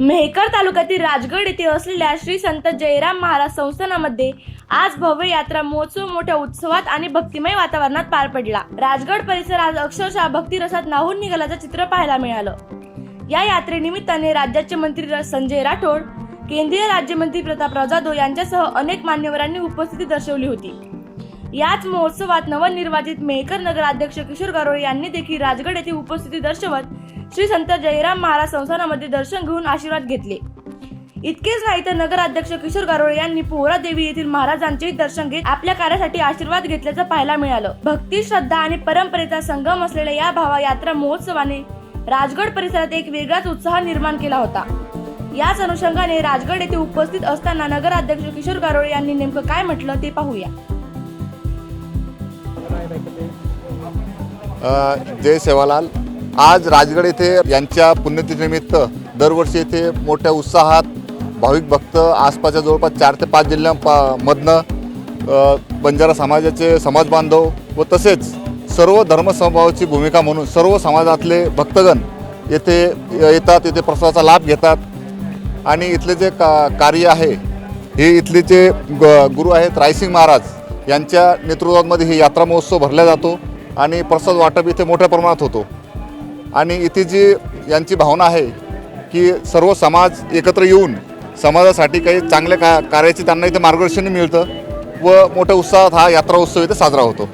मेहकर तालुक्यातील राजगड येथे असलेल्या श्री संत जयराम महाराज संस्थानामध्ये आज भव्य यात्रा महोत्सव मोठ्या उत्सवात आणि भक्तिमय वातावरणात पार पडला. राजगड परिसर आज अक्षरशः भक्तिरसात नाहून निघाल्याचं चित्र पाहायला मिळालं. या यात्रेनिमित्ताने राज्याचे मंत्री संजय राठोड केंद्रीय राज्यमंत्री प्रतापराव जाधव यांच्यासह अनेक मान्यवरांनी उपस्थिती दर्शवली होती. याच महोत्सवात नवनिर्वाचित मेहकर नगराध्यक्ष किशोर गारोळे यांनी देखील राजगड येथे उपस्थिती दर्शवत श्री संत जयराम महाराज संस्थानामध्ये दर्शन घेऊन आशीर्वाद घेतले. इतकेच नाही तर नगराध्यक्ष किशोर गारोळे यांनी पोहरा देवी येथील महाराजांचे दर्शन घेत आपल्या कार्यासाठी आशीर्वाद घेतल्याचं पाहायला मिळालं. भक्ती श्रद्धा आणि परंपरेचा संगम असलेल्या या भावा यात्रा महोत्सवाने राजगड परिसरात एक वेगळाच उत्साह निर्माण केला होता. याच अनुषंगाने राजगड येथे उपस्थित असताना नगराध्यक्ष किशोर गारोळे यांनी नेमकं काय म्हटलं ते पाहूया. जय सेवालाल. आज राजगड येथे यांच्या पुण्यतिथीनिमित्त दरवर्षी येथे मोठ्या उत्साहात भाविक भक्त आसपासच्या जवळपास चार ते पाच जिल्ह्या पा मधनं बंजारा समाजाचे समाज बांधव व तसेच सर्व धर्मसमभावाची भूमिका म्हणून सर्व समाजातले भक्तगण येथे येतात येथे प्रसादाचा लाभ घेतात. आणि इथले जे का कार्य आहे हे इथले जे ग गुरु आहेत रायसिंग महाराज यांच्या नेतृत्वामध्ये ही यात्रा महोत्सव भरला जातो आणि प्रसाद वाटप इथे मोठ्या प्रमाणात होतो. आणि इथे जी यांची भावना आहे की सर्व समाज एकत्र येऊन समाजासाठी काही चांगल्या का कार्याची त्यांना इथे मार्गदर्शन मिळतं व मोठ्या उत्साहात हा यात्रा उत्सव इथे साजरा होतो.